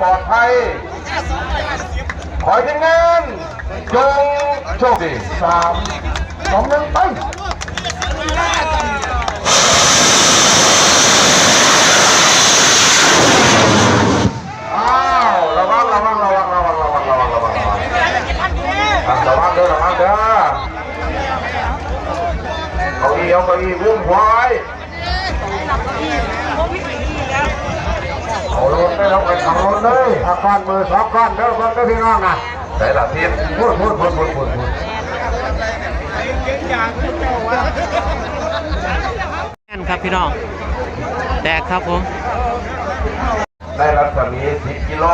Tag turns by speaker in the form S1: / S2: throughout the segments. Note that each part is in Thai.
S1: ปลอดภัย ขอให้ทีมงานจงโชคดีสามสองหนึ่งไปเขาอีเอาไปวุ่นวาย เลยอาการมือสองก้อนเด้อเพิ่นเด้อพี่น้องนะใส่ละทีมพูดพูดพูดพูดพูดพูด
S2: แน่นครับพี่น้อง แตกครับผม
S1: ในรัศมี10กิโล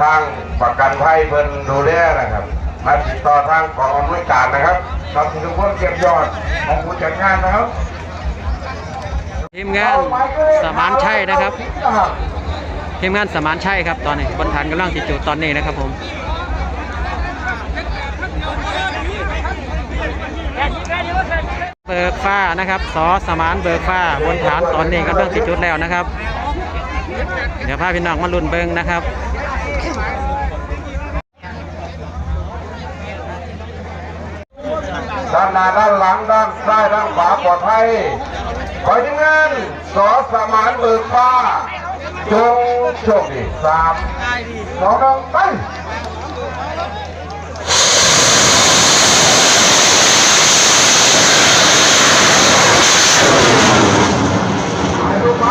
S1: ทางประกันภัยเพิ่นดูแลนะครับ มาติดต่อทางกองอำนวยการนะครับทำทุกคนเก็บยอดของผู้จัดงานนะครับ
S2: ทีมงานสมานชัยนะครับ ทีมงานสมานชัยครับตอนนี้บนฐานกำลังติดจุดตอนนี้นะครับผมเบิกฟ้านะครับสอสมานเบิกฟ้าบนฐานตอนนี้กำลังติดจุดแล้วนะครับ เดี๋ยวพาพี่น้องมาลุ้นเบิงนะครับ
S1: ด้านหน้าด้านหลังด้านซ้ายด้านขวาปลอดภัยขอทีมงานสอสมานเบิกฟ้า chung chuẩn bị sám nó đang tay Hãy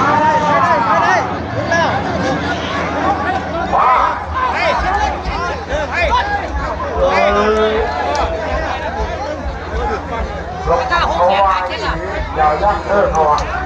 S1: subscribe cho kênh Ghiền Mì Gõ Để không bỏ lỡ những video hấp dẫn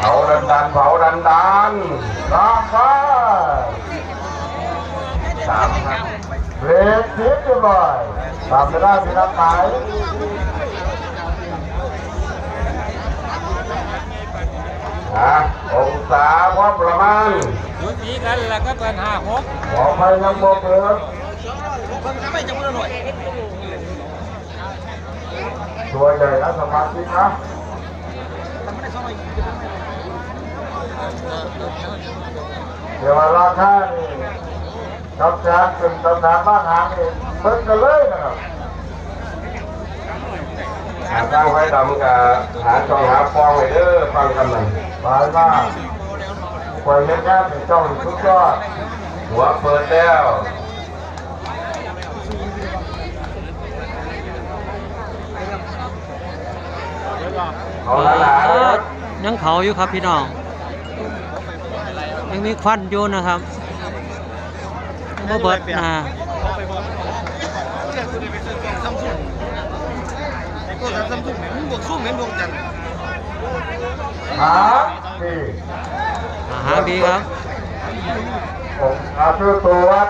S1: เผาดันดันเผาดันดันล่างไปสามครับเบรกทิพย์เรียบร้อยตามจะได้พี่นักขายอะองศาพอประมาณ
S3: ยุติกันแล้วก็เกินห้าหก
S1: ขอไปยังโมเปิดตัวใหญ่นะสมาธินะ เดี๋ยวราคานี่ตำแหน่งเป็นตำแหน่งบ้านหางนี่เพิ่งกันเลยนะครับหาทางไว้ดำกับหาช่องหาฟองไว้เด้อฟังกันหน่อยบายมากปล่อยเล่นงานเป็นเจ้าทุกยอดหัวเปิดแล้วเอาละหลาน
S2: เออยังเผาอยู่ครับพี่น้อง ยังมีควันอยู่นะครับบ่เบิดนะ
S1: หาสี่
S2: อาหารดีครับ
S1: ผมอาชื่อตัววัด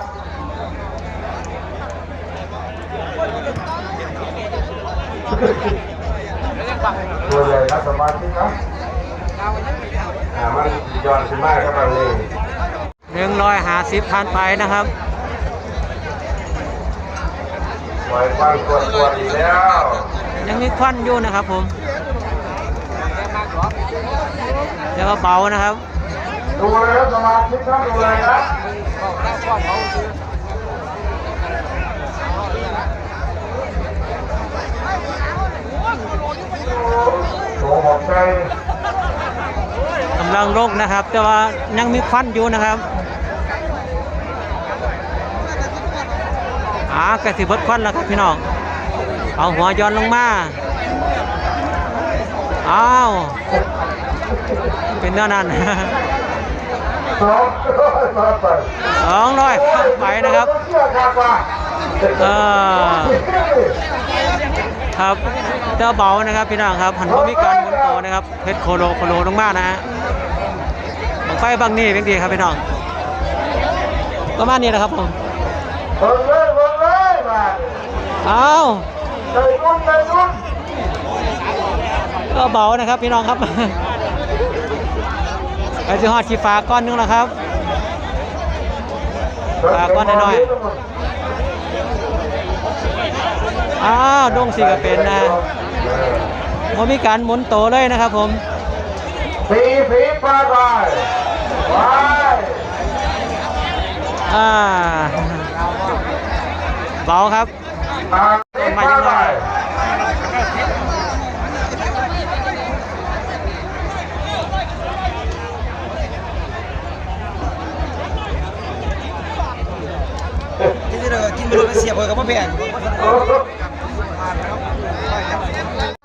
S1: ตัวใหญ่นะสมาธินะ อ่ามันย้อนขึ้นมากครับตอนนี้
S2: หนึ่งร้อยหาสิบพันไปนะครับ
S1: ปล่อยควันกดกดอีกแล้ว
S2: ยังมีควันอยู่นะครับผมเดี๋ยวก็เบานะครับ
S1: ดูเลยครับสมาธินะดูเลยนะโอ้โหหมดใจ
S2: กำลังโรคนะครับ แต่ว่ายังมีควันอยู่นะครับอากระสิบดควันแล้วครับพี่น้อง เอาหัวย้อนลงมา อ้าว เป็นเนื้อนั้น
S1: สองร้อยมาไป
S2: สองร้อยไปนะครับ
S1: เอครับว่า
S2: เอครับเจ้าเบานะครับพี่น้องครับหันพมีการหมุนโตนะครับเพชรโคโลโคโลลงมานะฮะ ไฟบางนี่เป็นดีครับพี่น้องประมาณนี้แหละครับผม
S1: เบิ่งเลยเบิ่งเลยมา
S2: เอา
S1: เลยรุ่นเลยรุ่น
S2: ก็เบานะครับพี่น้องครับไปซื้อฮอดชีฟ้าก้อนนึงแล้วครับฝากก่อนน่อยอ้าวดงสีก็เป็นนะผมมีการหมุนโตเลยนะครับผม
S1: สีสีปลาไปไป
S2: อ่าเบาครับ
S1: ตามาไป
S4: ที่เรากินเลยเสียบเลยกับพ่อแพง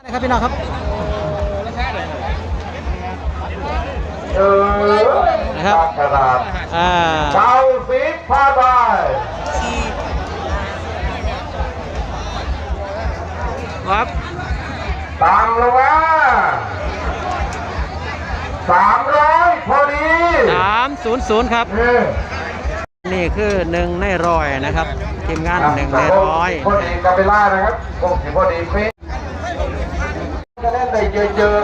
S2: นะครับพี่น้องครับ นะครับ
S1: กระดาษ
S2: อ่า
S1: เก้าสีปลาไป
S2: ครับ
S1: ตามลงมาสามร้อยพอดี
S2: สามศูนย์ศูนย์ครับ
S1: เออ
S2: นี่คือหนึ่งในร้อยนะครับ ทีมงานหนึ่งในร้อย
S1: พอดีกาเบล่านะครับพวกสีพอดีเป๊ะจะเล่นได้เยอะ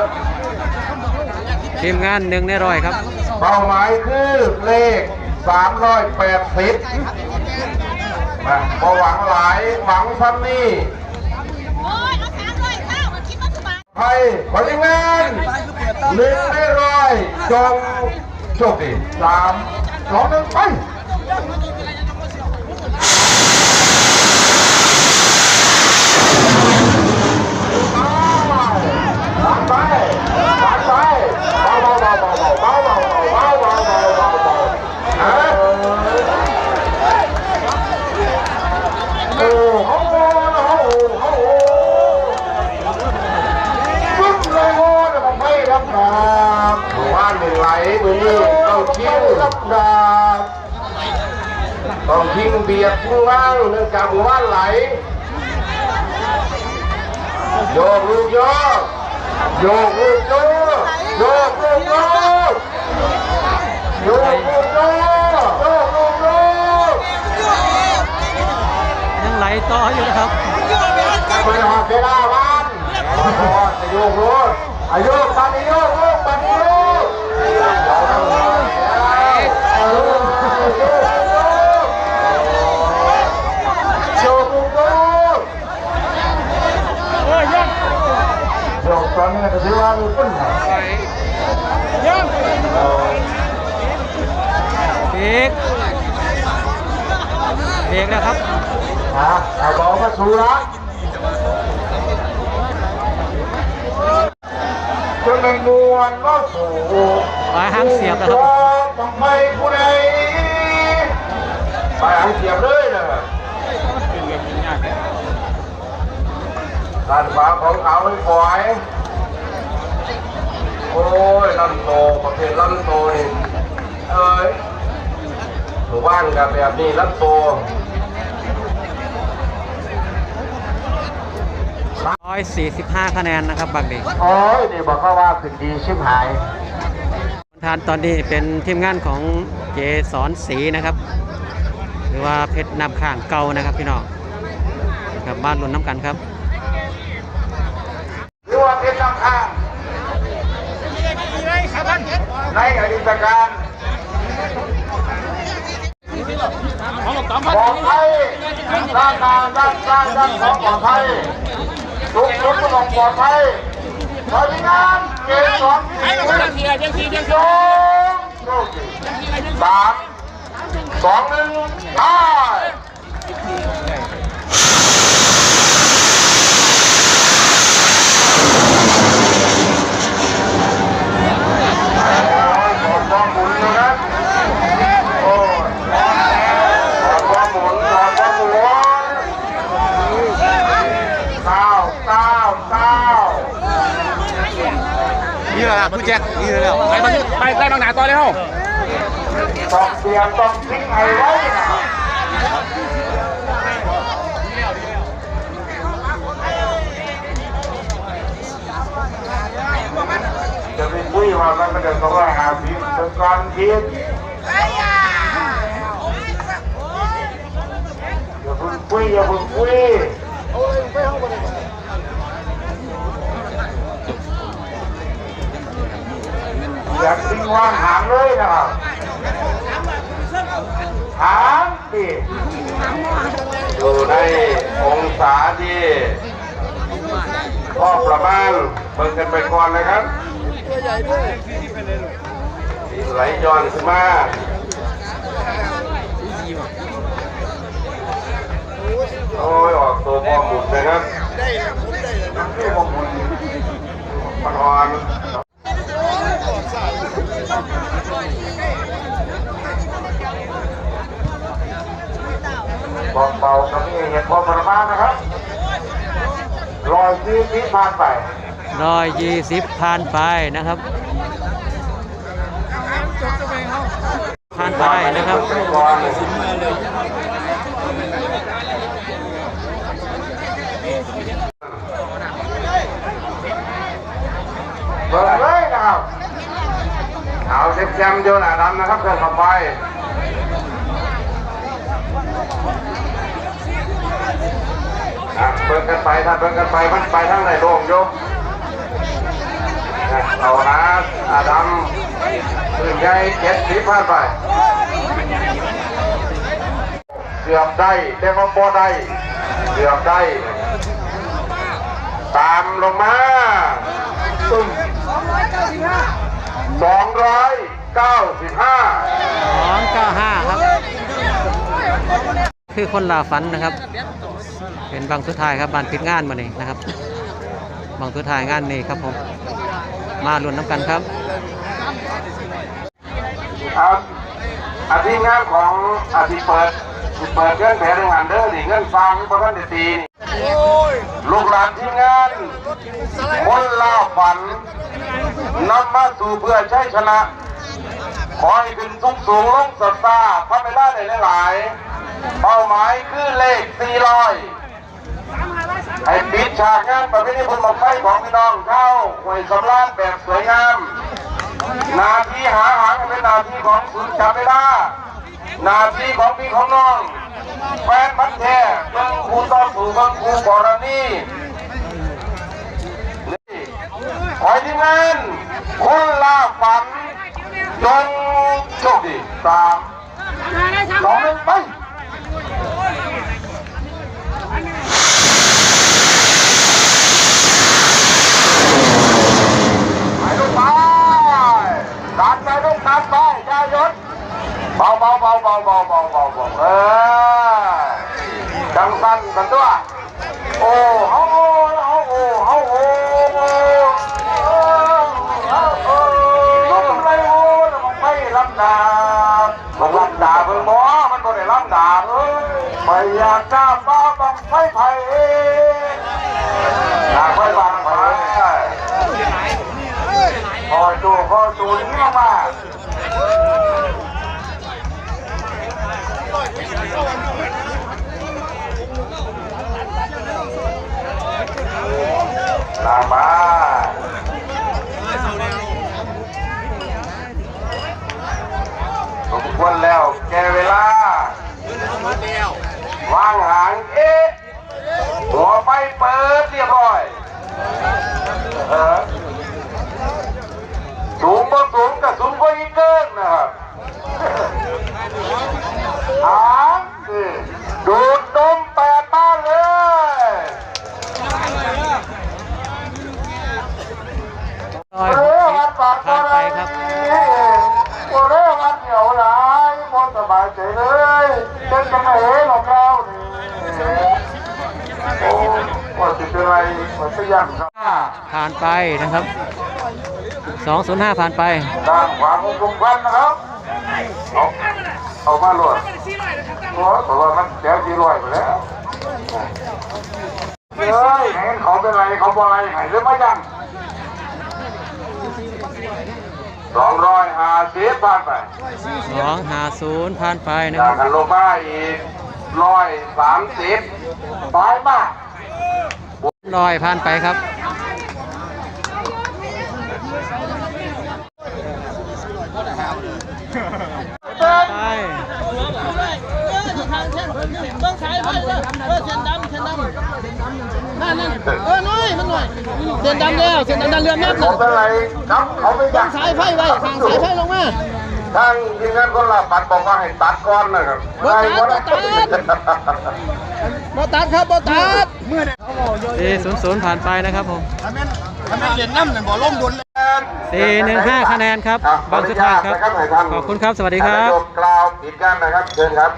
S2: ทีมงานหนึ่งในร้อยครับ
S1: ๆ เป้าหมายคือเลข 380มาพอหวังหลายหวังซ้ำนี่
S5: โอ้ยเอาสามร้อยเว่าสบาย
S1: ไทยขอทีมงานหนึ่งได้ร้อยจงโชคดีสามสองหนึ่งไป บียดทิ้งว่างเนื่องจากหมู่บ้านไหล โยกลูกโยก โยกลูกโยกโยกลูกโยกโยกลูกโยกโยกลูกโยก
S2: ยังไหลต่ออยู่นะครับ
S1: ไปหาเวลาวันจะโยกรถอายุปันโยกลูกปันโย
S2: ก แล้วครับ
S1: อะเอาบอกมาสู่ละจนเป็นมวลก็สู่
S2: ปลายหางเสียบนะครับ
S1: ต้องไปผู้ใดไปหางเสียบเลยนะด้านขวาของเขาไม่ปล่อยโอ้ยลันโตประเภทลันโตนี่เอ้ยหมู่บ้านกับแบบนี้ลันโต
S2: ร้อยสี่สิบห้าคะแนนนะครับบักดี
S1: โอ้ยนี่บอกเขาว่าขึ้นดีชิบหาย
S2: ทานตอนนี้เป็นทีมงานของเจสอนสีนะครับ หรือว่าเพชรนำข้างเก่านะครับพี่น้องกับบ้านรุ่นน้ำกันครับ
S1: หรือว่าเป็นลำข้างในอดีตการปลอดภัยด้านหน้าด้านด้านด้านของปลอดภัย ทุกทุกต้องปลอดภัยบริงานเกมสองที่โยงสามสองหนึ่งไป ขอความหมุนนะครับโอ้ยขอความหมุนขอความหมุนเก้าเก้าเก้า
S4: นี่แหละคุณ แจ็คนี่แหละไปมาไปไล่บางหนาต่อเลยเฮ้า
S1: ต้องเตรียมต้องทิ้งไอ้ไว้นะจะไปคุยว่ามันจะต้องหาพิษเป็นการคิดคุยอย่าเพิ่งคุย อยากทิ้งว่างหางเลยนะครับหางสิอยู่ในองศาที่พอประมาณเบิ่งกันไปก่อนนะครับตัวใหญ่ด้วยไหลย้อนขึ้นมาโอ้ยออกตัวพ่อหมุนนะครับได้ผมได้เลยพ่อหมุนมันอ่อน เบาๆตรงนี้เห็นพอประมาณนะครับรอยซีซีผ่านไป
S2: ร้อยยี่สิบผ่านไปนะครับผ่านไปนะครับ
S1: ก่อนเปิดเลยนะครับเอาเจ็บแจมโยนอาดำนะครับเดินเข้าไป อะเปิดกันไปถ้าเปิดกันไปมันไปทางไหนโล่งโยมอะเอานะอาดำปืนใหญ่เจ็ดสิบห้าไปเกือบได้แต่ว่าบ่ได้เกือบได้ ตามลงมาตุ้มสองร้อยเก้าสิบห้า
S2: สองเก้าห้าครับ คือคนลาฝันนะครับ เป็นบางสุดท้ายครับบานปิดงานมานี่นะครับบางสุดท้ายงานนี้ครับผมมาลุ้นน้ำกันครับ
S1: ครับอาทิตย์งานของอาทิตย์เปิดเปิดเงื่อนแผนงานเด้อนี่เงื่อนฟังเพราะท่านได้ตีนี่ลูกหลานที่งานคนล่าฝันนำมาสู่เพื่อใช้ชนะ ขอให้ขึ้นสูงสูงลงสัตตาทำไม่ได้หลายๆ เป้าหมายคือเลข 400 ให้ปิดฉากงานประเพณีบุญบังไฟของพี่น้องเข้าหวยสำราญแบบสวยงาม นาทีหาหางเป็นนาทีของศูนย์จับเวลานาทีของพี่ของน้อง แฟนพันแท้เบิ่งครูต่อสู่เบิ่งครูกรณีนี่ขอให้ทีมงานล่าฝัน จงโชคดีสามสองหนึ่งไปไปลูกไปดันไปลูกดันไปอยายศเบาเบา เบาเบาเบาเบาเบาเออจังสั้นกันตัวโ la อสบายใจเลยเป็นจังไงหรอกเราโอ้ปว่าจะเป็นไรปว่าจะยังครับ
S2: ผ่านไปนะครับสองศูนย์ห้าผ่านไป
S1: ด้านขวาของกรุงพันนะครับเอาเอามาโหลดโอ้แต่ว่ามันแก้วจีรอยไปแล้วเฮ้ยเห็นเขาเป็นไรเขาบอกอะไรไหนหรือไม่ยัง สองร้อยห้าสิบผ่านไป
S2: สองห้าศูนย์ผ่านไปนะ
S1: จา
S2: ค
S1: ก
S2: รับ
S1: กันลงมาอีกร้อยสามสิบไปมาก
S2: ร้อยผ่านไปครับไป
S6: เบื้องซ้ายไปเออเส้นดำเส้นดำ นั่นนั่นเออน้อยมันหน่อยเส้นดำแล้วเส้นดำเรือแม่
S1: ผ
S6: น่ะ
S1: มเป็นไรครับเขาไม่อยาก
S6: สายไฟไว้ทางสายไฟลงมา
S1: ทางทีมงานคนละปัดบอกว่าให้ตัดก้อนนะครับ
S6: บ่ตัดบ่ตัดบ่ตัดครับบ่ตัด
S2: สี่ศูนย์ศูนย์ผ่านไปนะครับผม
S4: ถ้าแม่นถ้าแม่นเหรียญน้ำเนี่ยบ่ล่มดุล
S2: สี่หนึ่งห้าคะแนนครับบางสุดท้ายครับ
S1: ขอ
S2: บคุณครับ สวัสดีครับ
S1: กกล่าวปิดกันนะครับ เชิญครับ